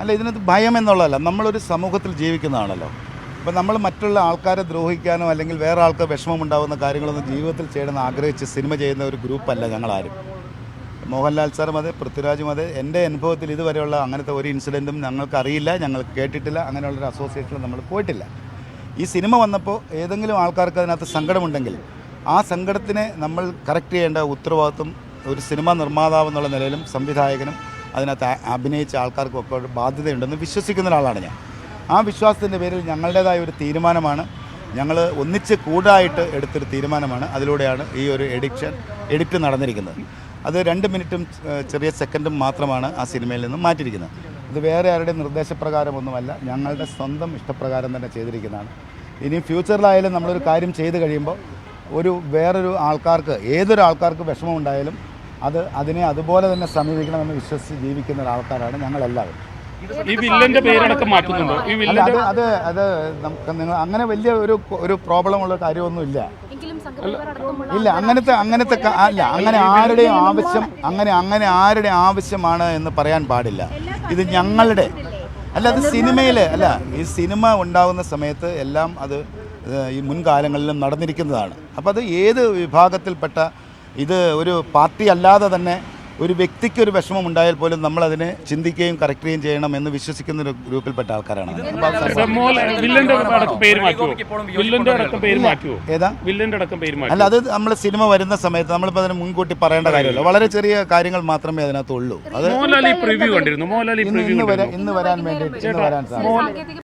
അല്ല ഇതിനകത്ത് ഭയം എന്നുള്ളതല്ല. നമ്മളൊരു സമൂഹത്തിൽ ജീവിക്കുന്നതാണല്ലോ. അപ്പോൾ നമ്മൾ മറ്റുള്ള ആൾക്കാരെ ദ്രോഹിക്കാനോ അല്ലെങ്കിൽ വേറെ ആൾക്ക് വിഷമമുണ്ടാകുന്ന കാര്യങ്ങളൊന്നും ജീവിതത്തിൽ ചെയ്യണമെന്ന് ആഗ്രഹിച്ച് സിനിമ ചെയ്യുന്ന ഒരു ഗ്രൂപ്പല്ല ഞങ്ങളാരും. മോഹൻലാൽ സാറും അതെ പൃഥ്വിരാജും അതെ. എന്റെ അനുഭവത്തിൽ ഇതുവരെയുള്ള അങ്ങനത്തെ ഒരു ഇൻസിഡന്റും ഞങ്ങൾക്ക് അറിയില്ല ഞങ്ങൾ കേട്ടിട്ടില്ല അങ്ങനെയുള്ളൊരു അസോസിയേഷനിൽ നമ്മൾ പോയിട്ടില്ല. ഈ സിനിമ വന്നപ്പോൾ ഏതെങ്കിലും ആൾക്കാർക്ക് അതിനകത്ത് സങ്കടമുണ്ടെങ്കിൽ ആ സങ്കടത്തിനെ നമ്മൾ കറക്റ്റ് ചെയ്യേണ്ട ഉത്തരവാദിത്വം ഒരു സിനിമ നിർമ്മാതാവെന്നുള്ള നിലയിലും സംവിധായകനും അതിനകത്ത് അഭിനയിച്ച ആൾക്കാർക്കും ഒക്കെ ബാധ്യതയുണ്ടെന്ന് വിശ്വസിക്കുന്ന ഒരാളാണ് ഞാൻ. ആ വിശ്വാസത്തിന്റെ പേരിൽ ഞങ്ങളുടേതായ ഒരു തീരുമാനമാണ്. ഞങ്ങൾ ഒന്നിച്ച് കൂടായിട്ട് എടുത്തൊരു തീരുമാനമാണ്. അതിലൂടെയാണ് ഈ ഒരു എഡിക്ഷൻ എഡിറ്റ് നടന്നിരിക്കുന്നത്. അത് രണ്ട് മിനിറ്റും ചെറിയ സെക്കൻഡും മാത്രമാണ് ആ സിനിമയിൽ നിന്നും മാറ്റിയിരിക്കുന്നത്. ഇത് വേറെ ആരുടെയും നിർദ്ദേശപ്രകാരമൊന്നുമല്ല. ഞങ്ങളുടെ സ്വന്തം ഇഷ്ടപ്രകാരം തന്നെ ചെയ്തിരിക്കുന്നതാണ്. ഇനി ഫ്യൂച്ചറിലായാലും നമ്മളൊരു കാര്യം ചെയ്ത് കഴിയുമ്പോൾ ഒരു വേറൊരു ആൾക്കാർക്ക് ഏതൊരു ആൾക്കാർക്ക് വിഷമം ഉണ്ടായാലും അത് അതിനെ അതുപോലെ തന്നെ സമീപിക്കണമെന്ന് വിശ്വസിച്ച് ജീവിക്കുന്ന ഒരാൾക്കാരാണ് ഞങ്ങളെല്ലാവരും. ഈ വില്ലന്റെ പേരടക്കം മാറ്റുന്നുണ്ടോ? ഈ അല്ല വില്ലന്റെ അത് അത് അത് നമുക്ക് നിങ്ങൾ അങ്ങനെ വലിയ ഒരു ഒരു പ്രോബ്ലം ഉള്ള കാര്യമൊന്നുമില്ല. എങ്കിലും സംഘപരിവാർ അടക്കമുള്ള ഇല്ല അങ്ങനത്തെ അങ്ങനത്തെ ക- അല്ല അങ്ങനെ ആരുടെയും ആവശ്യം അങ്ങനെ അങ്ങനെ ആരുടെ ആവശ്യമാണ് എന്ന് പറയാൻ പാടില്ല. ഇത് ഞങ്ങളുടെ അല്ല അത് സിനിമയിൽ അല്ല ഈ സിനിമ ഉണ്ടാകുന്ന സമയത്ത് എല്ലാം അത് ഏഹ്, ഈ മുൻകാലങ്ങളിലും നടന്നിരിക്കുന്നതാണ്. അപ്പോൾ അത് ഏത് വിഭാഗത്തിൽപ്പെട്ട ഇത് ഒരു പാർട്ടി അല്ലാതെ തന്നെ ഒരു വ്യക്തിക്ക് ഒരു വിഷമം ഉണ്ടായാൽ പോലും നമ്മളതിനെ ചിന്തിക്കുകയും കറക്റ്റ് ചെയ്യുകയും ചെയ്യണം എന്ന് വിശ്വസിക്കുന്ന ഒരു ഗ്രൂപ്പിൽപ്പെട്ട ആൾക്കാരാണ് അല്ല അത് നമ്മൾ സിനിമ വരുന്ന സമയത്ത് നമ്മളിപ്പോൾ അതിന് മുൻകൂട്ടി പറയേണ്ട കാര്യമല്ല. വളരെ ചെറിയ കാര്യങ്ങൾ മാത്രമേ അതിനകത്തുള്ളൂ. അത് ഇന്ന് പ്രിവ്യൂ ഇന്ന് വരാൻ വേണ്ടി ഇന്ന് വരാൻ സാധിക്കും.